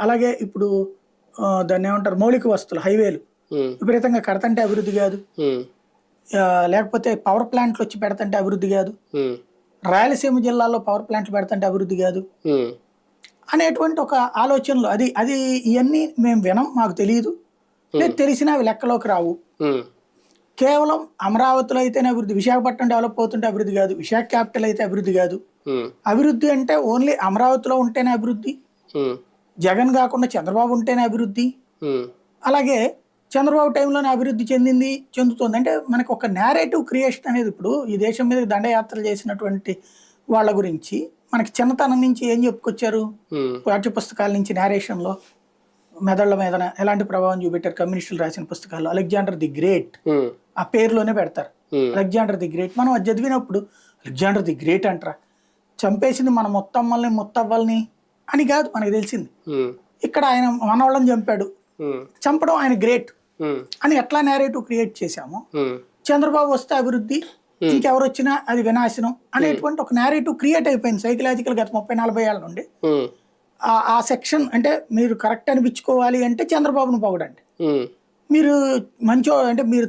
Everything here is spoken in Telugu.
అలాగే ఇప్పుడు దాన్ని ఏమంటారు మౌలిక వస్తువులు హైవేలు. విపరీతంగా కడతంటే అభివృద్ధి కాదు. లేకపోతే పవర్ ప్లాంట్లు వచ్చి పెడతంటే అభివృద్ధి కాదు. రాయలసీమ జిల్లాలో పవర్ ప్లాంట్లు పెడతంటే అభివృద్ధి కాదు. అనేటువంటి ఒక ఆలోచనలు. అది అది ఇవన్నీ మేము వినం మాకు తెలియదు లేదు తెలిసినా అవి లెక్కలోకి రావు. కేవలం అమరావతిలో అయితేనే అభివృద్ధి విశాఖపట్నం డెవలప్ అవుతుంటే అభివృద్ధి కాదు. విశాఖ క్యాపిటల్ అయితే అభివృద్ధి కాదు. అభివృద్ధి అంటే ఓన్లీ అమరావతిలో ఉంటేనే అభివృద్ధి. జగన్ కాకుండా చంద్రబాబు ఉంటేనే అభివృద్ధి. అలాగే చంద్రబాబు టైంలోనే అభివృద్ధి చెందింది చెందుతుంది. అంటే మనకు ఒక నేరేటివ్ క్రియేషన్ అనేది ఇప్పుడు ఈ దేశం మీద దండయాత్రలు చేసినటువంటి వాళ్ళ గురించి మనకి చిన్నతనం నుంచి ఏం చెప్పుకొచ్చారు? పాఠ్య పుస్తకాల నుంచి నేరేషన్లో మెదళ్ళ మీద ఎలాంటి ప్రభావం చూపెట్టారు? కమ్యూనిస్టులు రాసిన పుస్తకాలు. Alexander the great. ఆ పేరులోనే పెడతారు. Alexander the great. మనం అది చదివినప్పుడు అలెగ్జాండర్ ది గ్రేట్ అంటారా? చంపేసింది మన మొత్తమ్మల్ని ముత్తవ్వల్ని. అని కాదు మనకు తెలిసింది. ఇక్కడ ఆయన మనవాళ్ళని చంపాడు. చంపడం ఆయన గ్రేట్. అని ఎట్లా నేరేటివ్ క్రియేట్ చేశాము చంద్రబాబు వస్తే అభివృద్ధి ఇంకెవరు వచ్చినా అది వినాశనం అనేటువంటి ఒక నేరేటివ్ క్రియేట్ అయిపోయింది. సైకలాజికల్ గత ముప్పై నలభై ఏళ్ళ నుండి. ఆ- సెక్షన్ అంటే మీరు కరెక్ట్ అనిపించుకోవాలి అంటే చంద్రబాబును పొగడండి. మీరు మంచో అంటే మీరు